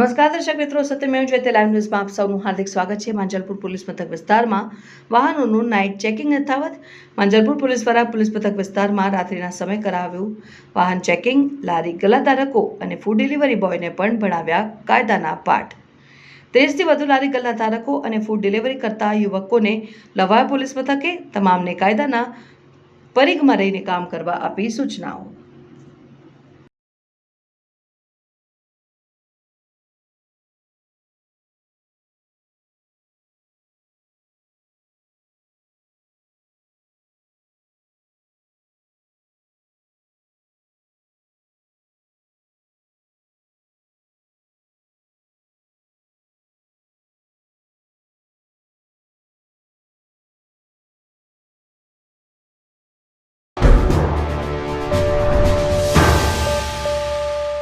નમસ્કાર, દર્શક મિત્રો. સત્યમેવ જયતે લાઈવ ન્યૂઝમાં આપ સૌનું હાર્દિક સ્વાગત છે. માંજલપુર પોલીસ મથક વિસ્તારમાં વાહનોનું નાઇટ ચેકિંગ યથાવત માંજલપુર પોલીસ દ્વારા પોલીસ મથક વિસ્તારમાં રાત્રિના સમય કરાવ્યું વાહન ચેકિંગ લારી ગલ્લાધારકો અને ફૂડ ડિલિવરી બોયને પણ ભણાવ્યા કાયદાના પાઠ. ત્રીસથી વધુ લારી ગલ્લાધારકો અને ફૂડ ડિલિવરી કરતા યુવકોને લવાય પોલીસ મથકે તમામને કાયદાના પરિઘમાં રહીને કામ કરવા આપી સૂચનાઓ.